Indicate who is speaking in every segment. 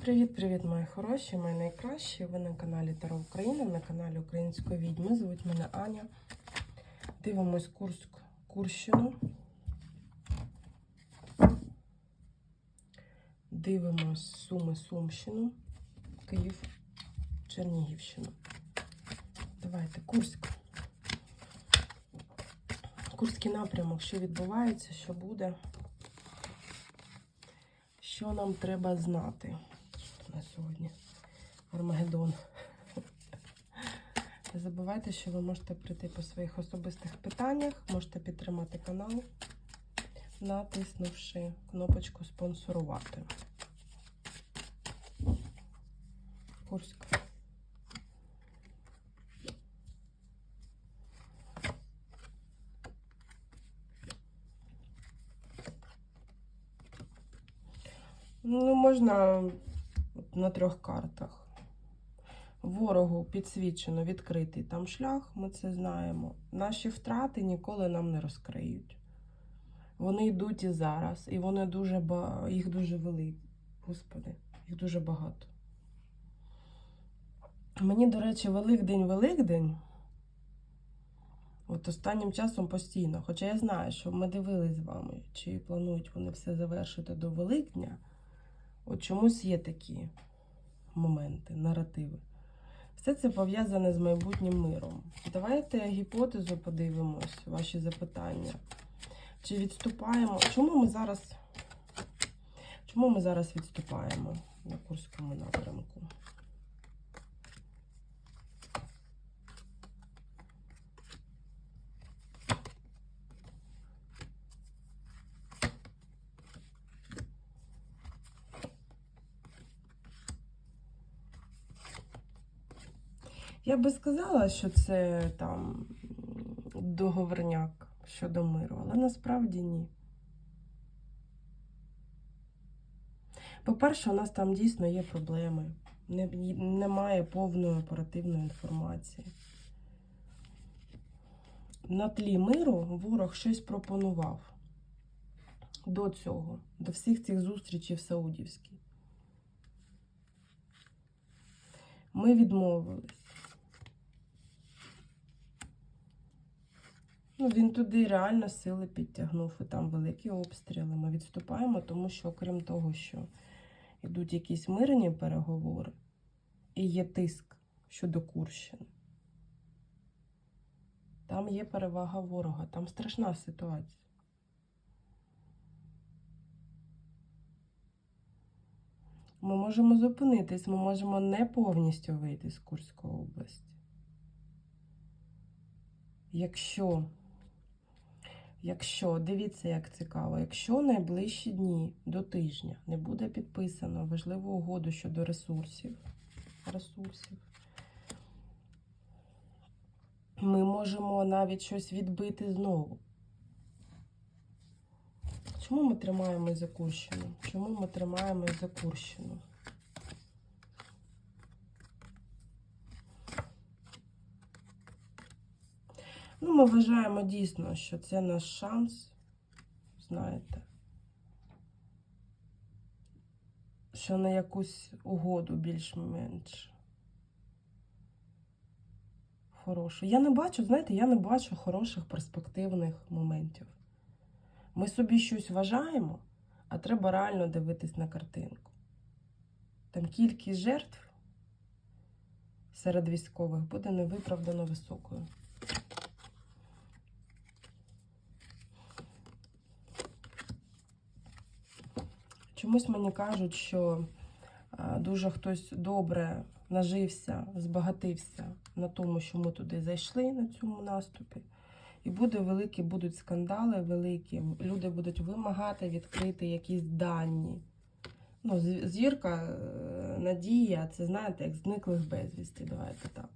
Speaker 1: Привіт-привіт, мої хороші, мої найкращі. Ви на каналі Таро Україна, на каналі Української відьми. Звуть мене Аня. Дивимось Курськ, Курщину. Дивимось Суми, Сумщину, Київ, Чернігівщину. Давайте, Курськ. Курський напрямок, що відбувається, що буде. Що нам треба знати на сьогодні? Армагеддон. Не забувайте, що ви можете прийти по своїх особистих питаннях, можете підтримати канал, натиснувши кнопочку спонсорувати. Курськ. Ну, можна на трьох картах. Ворогу підсвічено відкритий там шлях, ми це знаємо. Наші втрати ніколи нам не розкриють. Вони йдуть і зараз, і вони дуже ба... їх дуже великі. Господи, їх дуже багато. Мені, до речі, Великдень, Великдень. От останнім часом постійно. Хоча я знаю, що ми дивились з вами, чи планують вони все завершити до Великдня. От чомусь є такі моменти, наративи. Все це пов'язане з майбутнім миром. Давайте гіпотезу подивимось, ваші запитання. Чи відступаємо? Чому ми зараз? Чому ми зараз відступаємо на Курському напрямку? Я би сказала, що це там договорняк щодо миру, але насправді ні. По-перше, у нас там дійсно є проблеми. Немає повної оперативної інформації. На тлі миру ворог щось пропонував до цього, до всіх цих зустрічей в Саудівській. Ми відмовились. Ну, він туди реально сили підтягнув, і там великі обстріли. Ми відступаємо, тому що, окрім того, що йдуть якісь мирні переговори, і є тиск щодо Курщини. Там є перевага ворога, там страшна ситуація. Ми можемо зупинитись, ми можемо не повністю вийти з Курської області. Якщо, якщо, дивіться, як цікаво, якщо найближчі дні до тижня не буде підписано важливу угоду щодо ресурсів, ресурсів, ми можемо навіть щось відбити знову. Чому ми тримаємось за Курщину? Чому ми тримаємось за Ну, ми вважаємо дійсно, що це наш шанс, знаєте, що на якусь угоду більш-менш хорошу. Я не бачу, знаєте, я не бачу хороших перспективних моментів. Ми собі щось вважаємо, а треба реально дивитись на картинку. Там кількість жертв серед військових буде невиправдано високою. Чомусь мені кажуть, що дуже хтось добре нажився, збагатився на тому, що ми туди зайшли на цьому наступі. І буде великі, будуть скандали великі. Люди будуть вимагати відкрити якісь дані. Ну, зірка, е, надія, це знаєте, як зниклих безвісті. Давайте так.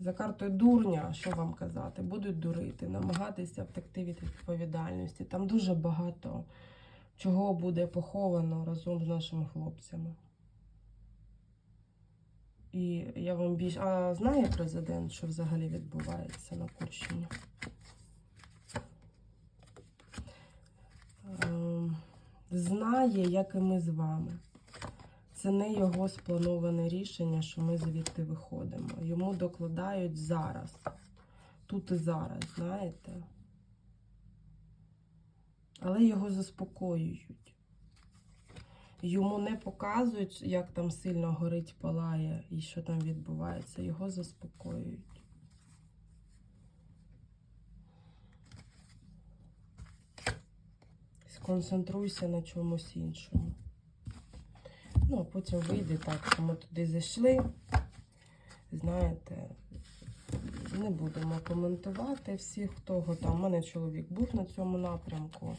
Speaker 1: За картою дурня, що вам казати, будуть дурити, намагатися втекти від відповідальності. Там дуже багато чого буде поховано разом з нашими хлопцями. І я вам більш. А знає президент, що взагалі відбувається на Курщині? Ем, Знає, як і ми з вами. Це не його сплановане рішення, що ми звідти виходимо. Йому докладають зараз. Тут і зараз, знаєте. Але його заспокоюють. Йому не показують, як там сильно горить, палає і що там відбувається. Його заспокоюють. Сконцентруйся на чомусь іншому. Ну, а потім вийде так, що ми туди зайшли. Знаєте, не будемо коментувати всіх, хто там. У мене чоловік був на цьому напрямку.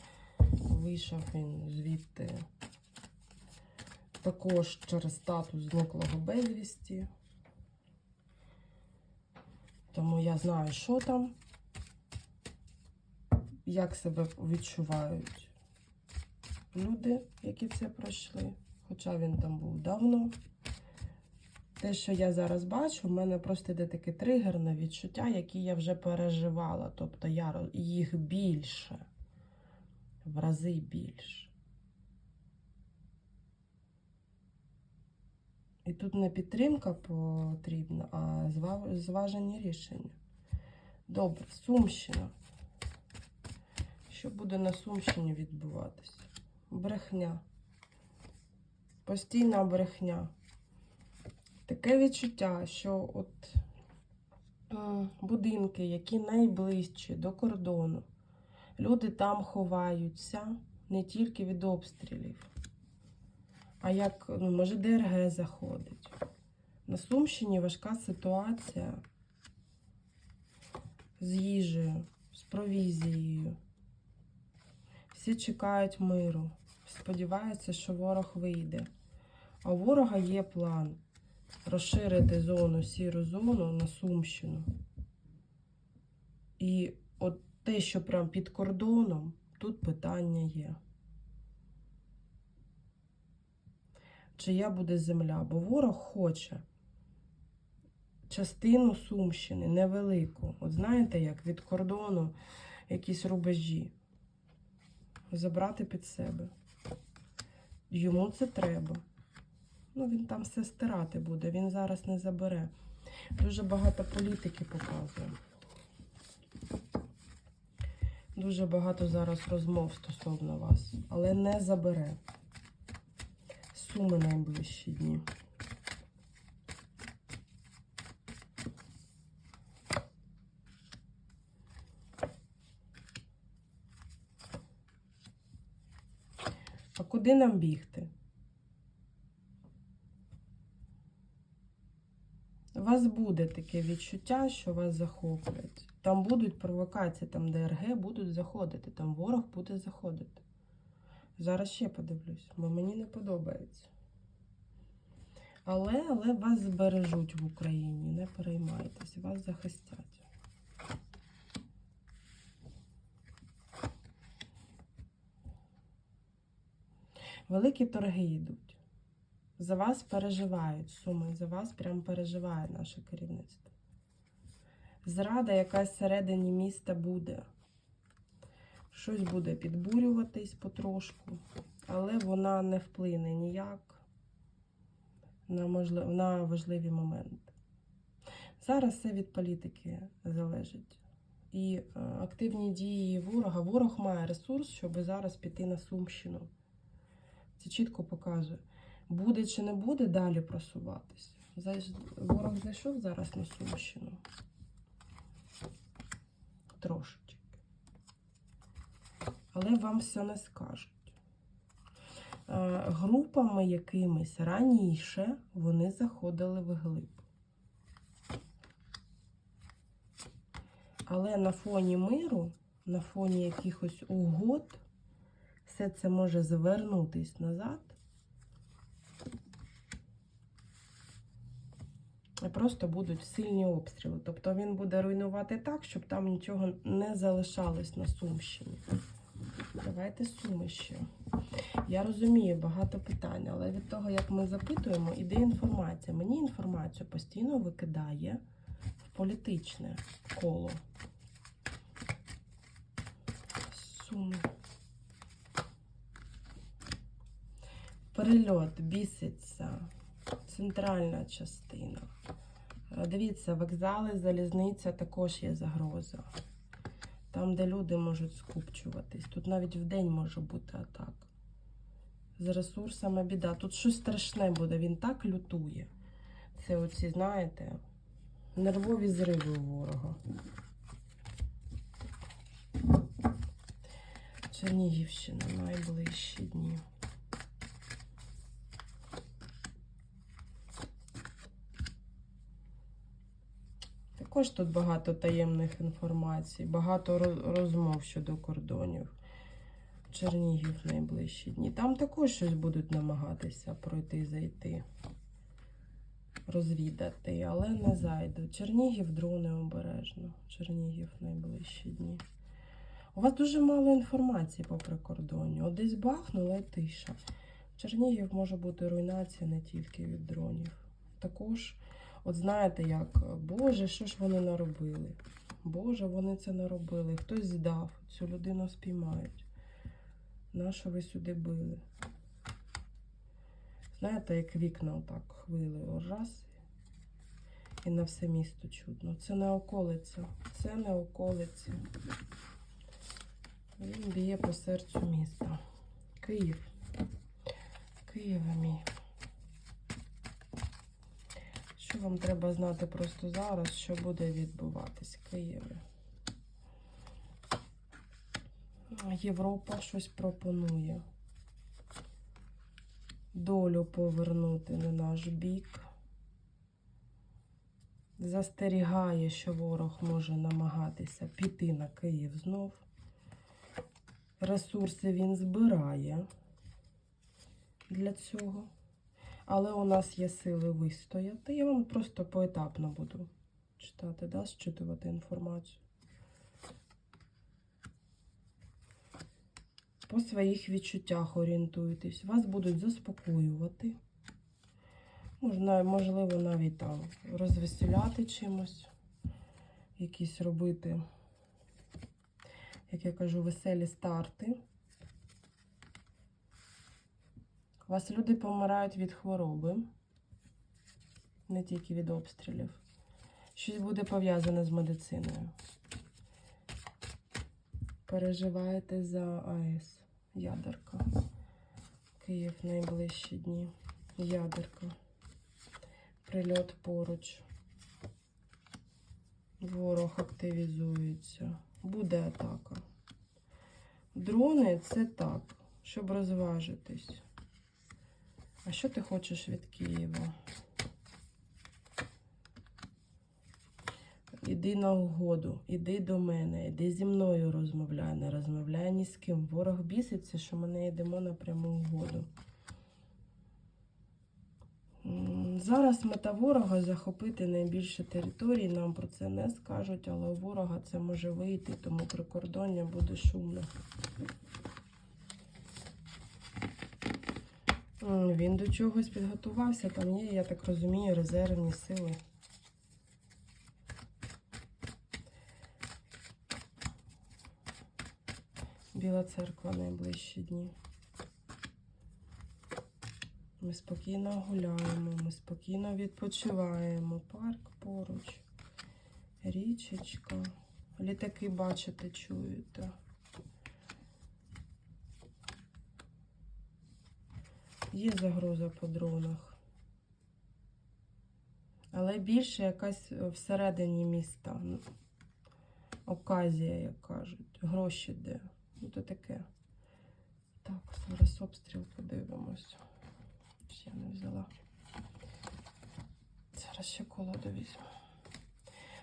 Speaker 1: Вийшов він звідти також через статус зниклого безвісті. Тому я знаю, що там, як себе відчувають люди, які це пройшли. Хоча він там був давно. Те, що я зараз бачу, в мене просто йде таке тригерне відчуття, які я вже переживала. Тобто я їх більше, в рази більше. І тут не підтримка потрібна, а зва- зважені рішення. Добре, Сумщина. Що буде на Сумщині відбуватися? Брехня. Постійна брехня. Таке відчуття, що от будинки, які найближчі до кордону, люди там ховаються не тільки від обстрілів, а як, ну, може, ДРГ заходить. На Сумщині важка ситуація з їжею, з провізією. Всі чекають миру, сподіваються, що ворог вийде. А у ворога є план розширити зону, сіру зону на Сумщину. І от те, що прям під кордоном, тут питання є. Чия буде земля? Бо ворог хоче частину Сумщини, невелику. От знаєте, як від кордону якісь рубежі забрати під себе. Йому це треба. Ну, він там все стирати буде, він зараз не забере. Дуже багато політики показує. Дуже багато зараз розмов стосовно вас, але не забере. Суми найближчі дні. А куди нам бігти? Вас буде таке відчуття, що вас захоплять. Там будуть провокації, там ДРГ будуть заходити, там ворог буде заходити. Зараз ще подивлюсь, бо мені не подобається. Але, але вас збережуть в Україні, не переймайтесь, вас захистять. Великі торги йдуть. За вас переживають суми, за вас прям переживає наше керівництво. Зрада якась всередині міста буде. Щось буде підбурюватись потрошку, але вона не вплине ніяк на, можлив... на важливі моменти. Зараз все від політики залежить. І е, активні дії ворога. Ворог має ресурс, щоб зараз піти на Сумщину. Це чітко показує. Буде чи не буде далі просуватись. Ворог зайшов зараз на Сумщину. Трошечки. Але вам все не скажуть. Е, Групами якимись раніше вони заходили вглиб. Але на фоні миру, на фоні якихось угод, все це може звернутись назад. Просто будуть сильні обстріли. Тобто він буде руйнувати так, щоб там нічого не залишалось на Сумщині. Давайте суми ще. Я розумію багато питань, але від того, як ми запитуємо, іде інформація. Мені інформацію постійно викидає в політичне коло. Суми. Прильот, біситься, центральна частина. Е, Дивіться, вокзали, залізниця також є загроза. Там, де люди можуть скупчуватись. Тут навіть в день може бути атака. З ресурсами біда. Тут щось страшне буде, він так лютує. Це оці, знаєте, нервові зриви у ворога. Чернігівщина найближчі дні. Також тут багато таємних інформацій, багато розмов щодо кордонів. Чернігів найближчі дні. Там також щось будуть намагатися пройти, зайти, розвідати, але не зайдуть. Чернігів дрони обережно. Чернігів найближчі дні. У вас дуже мало інформації по прикордонню. От десь бахнула і тиша. Чернігів може бути руйнація не тільки від дронів. Також, от знаєте, як, Боже, що ж вони наробили? Боже, вони це наробили. Хтось здав, цю людину спіймають. Нащо ви сюди били? Знаєте, як вікна отак хвили раз і на все місто чутно. Це не околиця. Це не околиця. Він б'є по серцю міста. Київ. Києва мій. Що вам треба знати просто зараз, що буде відбуватись в Києві? Європа щось пропонує. Долю повернути на наш бік. Застерігає, що ворог може намагатися піти на Київ знов. Ресурси він збирає для цього. Але у нас є сили вистояти. Я вам просто поетапно буду читати, да, зчитувати інформацію. По своїх відчуттях орієнтуйтесь. Вас будуть заспокоювати. Можна, можливо, навіть там розвеселяти чимось, якісь робити, як я кажу, веселі старти. У вас люди помирають від хвороби, не тільки від обстрілів. Щось буде пов'язане з медициною. Переживаєте за АЕС. Ядерка. Київ найближчі дні. Ядерка. Прильот поруч. Ворог активізується. Буде атака. Дрони це так, щоб розважитись. А що ти хочеш від Києва? Іди на угоду, іди до мене, іди зі мною розмовляй, не розмовляй ні з ким. Ворог біситься, що ми не йдемо на пряму угоду. Зараз мета ворога захопити найбільше територій. Нам про це не скажуть, але у ворога це може вийти, тому прикордоння буде шумно. Він до чогось підготувався, там є, я так розумію, резервні сили. Біла церква найближчі дні. Ми спокійно гуляємо, ми спокійно відпочиваємо. Парк поруч, річечка. Літаки бачите, чуєте. Є загроза по дронах. Але більше якась е, всередині міста. Ну, Оказія, як кажуть. Гроші де. Ну, то таке. Так, зараз обстріл подивимось. Ще не взяла. Зараз ще колоду візьму.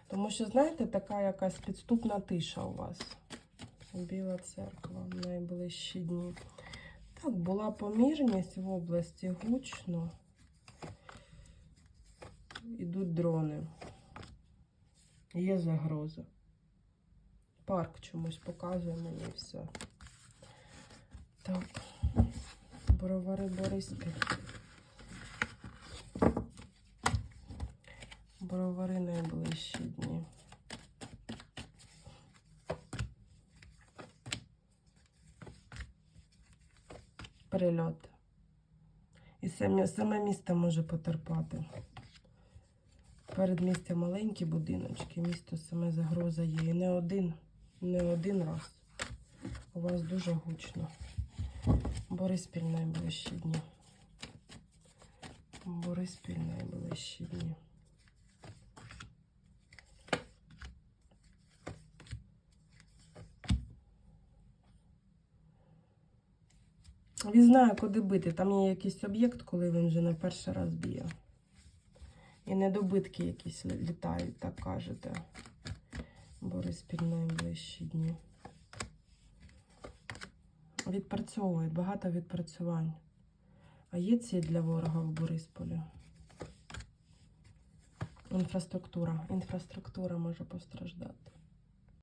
Speaker 1: Тому що, знаєте, така якась підступна тиша у вас. Біла церква в найближчі дні. Так, була помірність в області гучно. Ідуть дрони. Є загроза. Парк чомусь показує мені все. Так. Бровари Бориспіль. Бровари найближчі дні. Прильот. самі- саме місто може потерпати. Перед містом маленькі будиночки, місто саме загроза є. І не один, не один раз. У вас дуже гучно. Бориспіль найближчі дні. Бориспіль найближчі дні. Він знає, куди бити. Там є якийсь об'єкт, коли він вже не перший раз б'є. І недобитки якісь літають, так кажете. Бориспіль найближчі дні. Відпрацьовують, багато відпрацювань. А є ціль для ворога в Борисполі? Інфраструктура. Інфраструктура може постраждати.